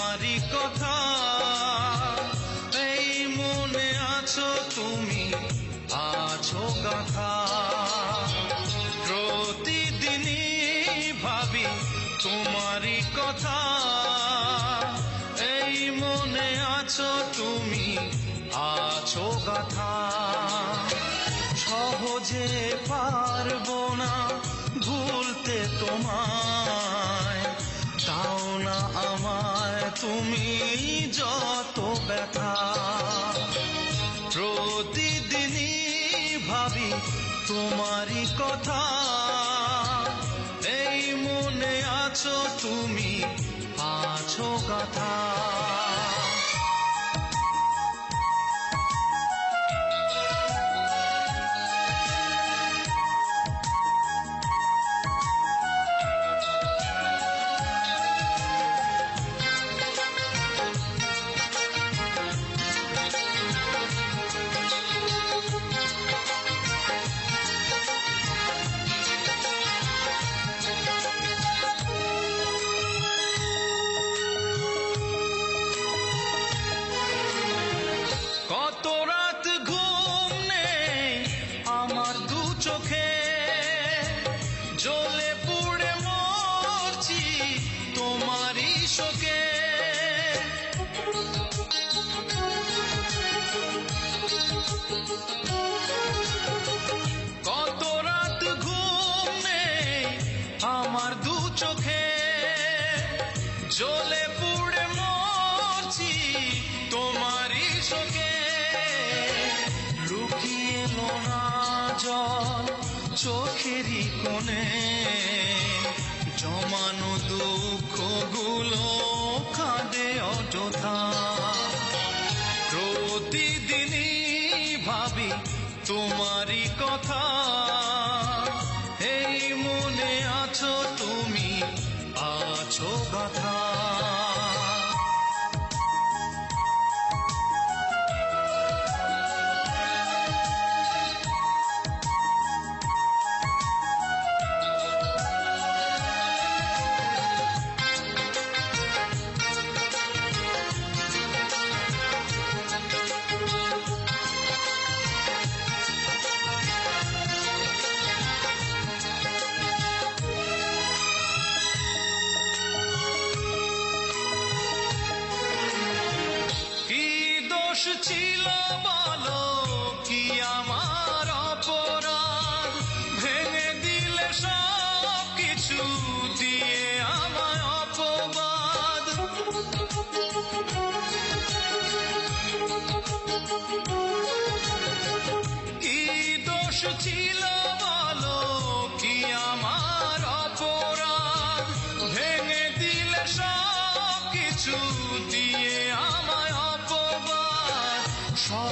তোমারই কথা। এই মনে আছো তুমি, আছো কথা প্রতিদিনই ভাবি তোমারই কথা। এই মনে আছো তুমি, আছো কথা সহজে পারব না ভুলতে তোমার তুমি যত ব্যথা প্রতিদিনই ভাবি তোমারই কথা। এই মনে আছো তুমি আছো কথা। আমার দু চোখে জ্বলে পুড়ে মরছি তোমারই শোকে লুকিয়ে এলো না জল চোখেরই কোণে। জমানো দুঃখগুলো কাঁদে অযথা। প্রতিদিনই ভাবি তোমারই কথা। ছিল বলো কি আমার অপরাধ। ভেঙে দিলে সব কিছু দিয়ে আমায় অপবাদ। কি দোষ ছিল বলো কি আমার অপরাধ? ভেঙে দিলে সব কিছু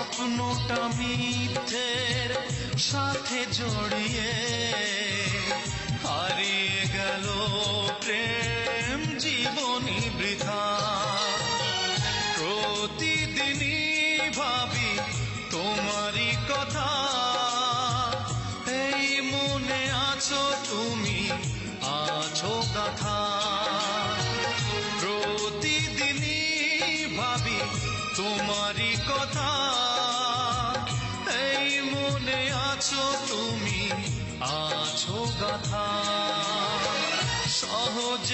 স্বপ্নটা মিথ্যের সাথে জড়িয়ে হারিয়ে গেল প্রেম জীবনী বৃথা। প্রতিদিনই ভাবি তোমারই কথা, এই মনে আছো তুমি।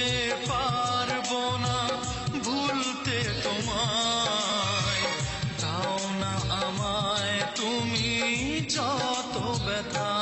ভুলতে পারব না ভুলতে তোমায়। দাও না আমায় তুমি যত ব্যথা